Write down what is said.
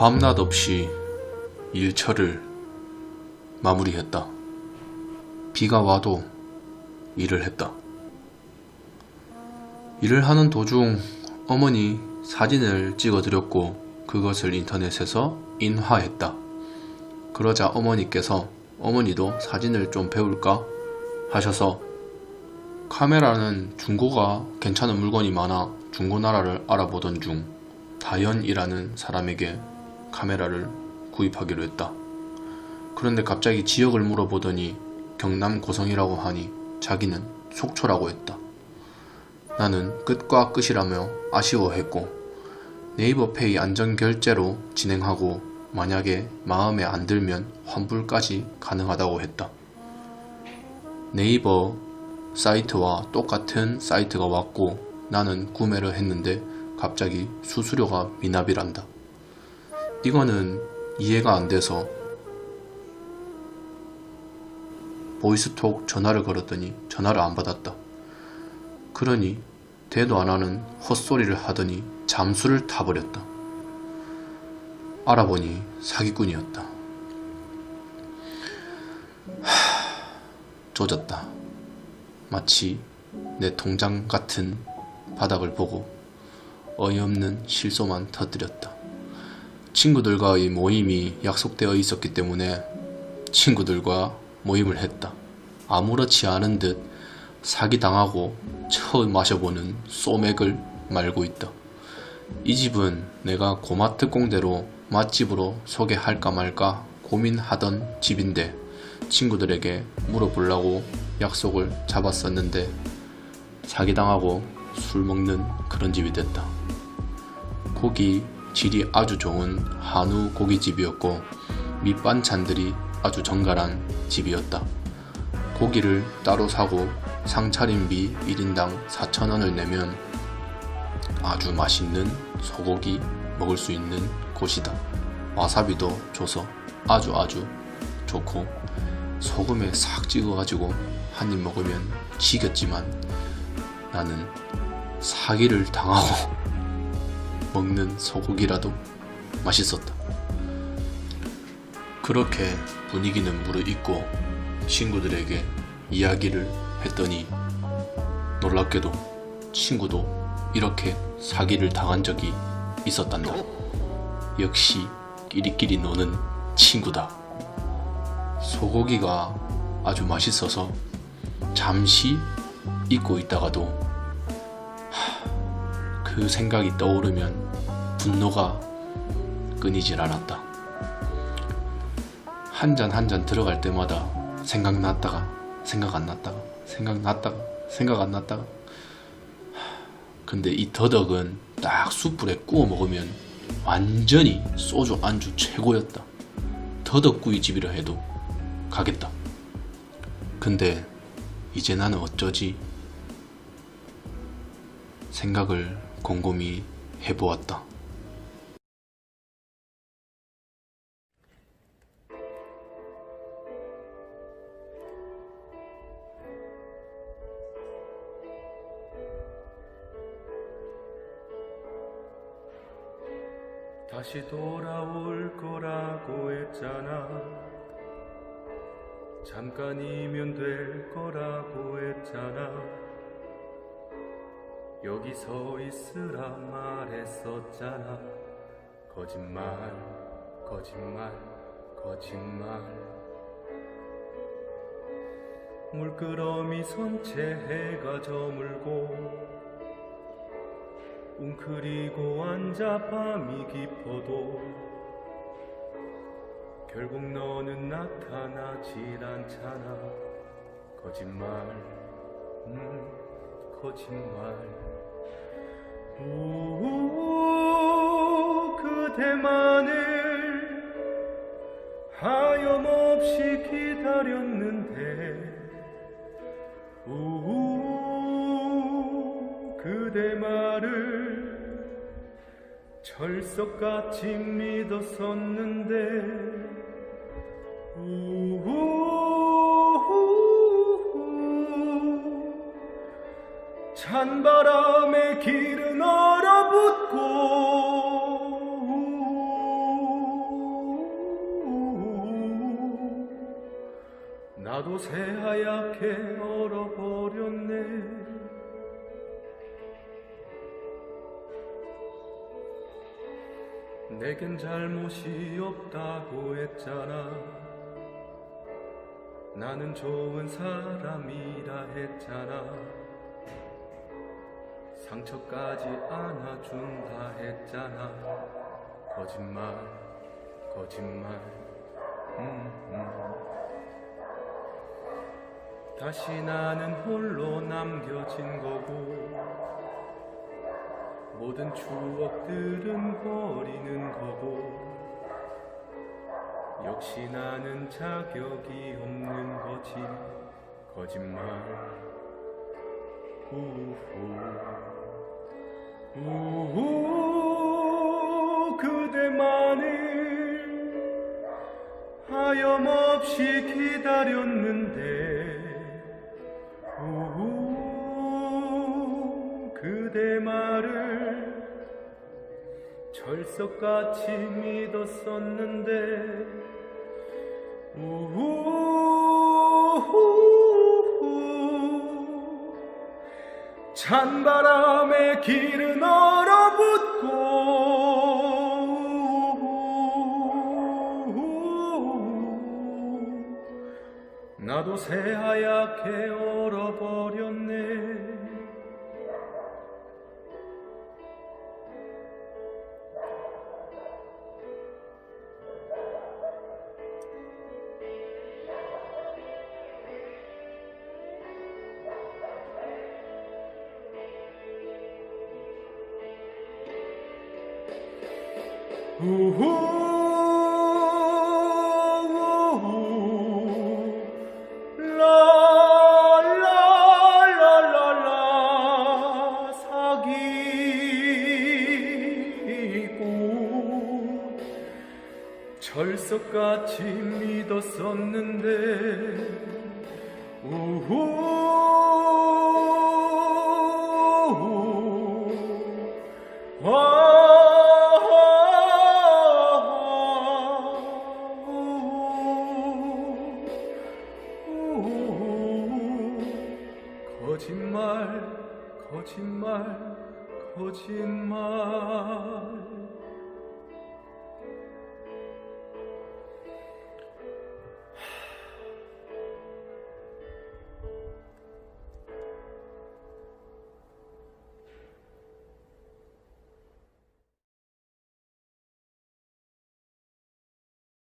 밤낮 없이 일처를 마무리했다. 비가 와도 일을 했다. 일을 하는 도중 어머니 사진을 찍어드렸고 그것을 인터넷에서 인화했다. 그러자 어머니께서 어머니도 사진을 좀 배울까 하셔서 카메라는 중고가 괜찮은 물건이 많아 중고나라를 알아보던 중 다현이라는 사람에게 카메라를 구입하기로 했다. 그런데 갑자기 지역을 물어보더니 경남 고성이라고 하니 자기는 속초라고 했다. 나는 끝과 끝이라며 아쉬워했고 네이버 페이 안전 결제로 진행하고 만약에 마음에 안 들면 환불까지 가능하다고 했다. 네이버 사이트와 똑같은 사이트가 왔고 나는 구매를 했는데 갑자기 수수료가 미납이란다. 이거는 이해가 안 돼서 보이스톡 전화를 걸었더니 전화를 안 받았다. 그러니 대도 안 하는 헛소리를 하더니 잠수를 타버렸다. 알아보니 사기꾼이었다. 하, 조졌다. 마치 내 통장 같은 바닥을 보고 어이없는 실소만 터뜨렸다. 친구들과의 모임이 약속되어 있었기 때문에 친구들과 모임을 했다. 아무렇지 않은 듯 사기당하고 처음 마셔보는 소맥을 말고 있다. 이 집은 내가 고마 특공대로 맛집으로 소개할까 말까 고민하던 집인데 친구들에게 물어보려고 약속을 잡았었는데 사기당하고 술 먹는 그런 집이 됐다. 고기 질이 아주 좋은 한우 고깃집이었고 밑반찬들이 아주 정갈한 집이었다. 고기를 따로 사고 상차림비 1인당 4,000원을 내면 아주 맛있는 소고기 먹을 수 있는 곳이다. 와사비도 줘서 아주 아주 좋고 소금에 싹 찍어가지고 한 입 먹으면 지겼지만 나는 사기를 당하고 먹는 소고기라도 맛있었다. 그렇게 분위기는 무르익고 친구들에게 이야기를 했더니 놀랍게도 친구도 이렇게 사기를 당한 적이 있었단다. 역시 끼리끼리 노는 친구다. 소고기가 아주 맛있어서 잠시 잊고 있다가도 하, 그 생각이 떠오르면 분노가 끊이질 않았다. 한 잔 한 잔 들어갈 때마다 생각났다가 생각 안 났다가 생각났다가 생각 안 났다가 하, 근데 이 더덕은 딱 숯불에 구워 먹으면 완전히 소주 안주 최고였다. 더덕구이집이라 해도 가겠다. 근데 이제 나는 어쩌지? 생각을 곰곰이 해보았다. 다시 돌아올 거라고 했잖아. 잠깐이면 될 거라고 했잖아. 여기 서 있으라 말했었잖아. 거짓말, 거짓말, 거짓말. 물끄러미 선체 해가 저물고 웅크리고 앉아 밤이 깊어도 결국 너는 나타나질 않잖아 거짓말 음 거짓말 우 그대만을 하염없이 기다렸는데. 우 그대 말을 철석같이 믿었었는데. 우 찬 바람에 길은 얼어붙고 나도 새하얗게 얼어버렸네. 내겐 잘못이 없다고 했잖아. 나는 좋은 사람이라 했잖아. 상처까지 안아준다 했잖아. 거짓말 거짓말. 음, 음. 다시 나는 홀로 남겨진 거고 모든 추억들은 버리는 거고 역시 나는 자격이 없는 거지. 거짓말. 우후 우후 그대만을 하염없이 기다렸는데. 우후 그대 말을 철석같이 믿었었는데 찬바람에 길은 얼어붙고 나도 새하얗게 얼어버렸네 철석같이 믿었었는데 우후 거짓말 거짓말 거짓말.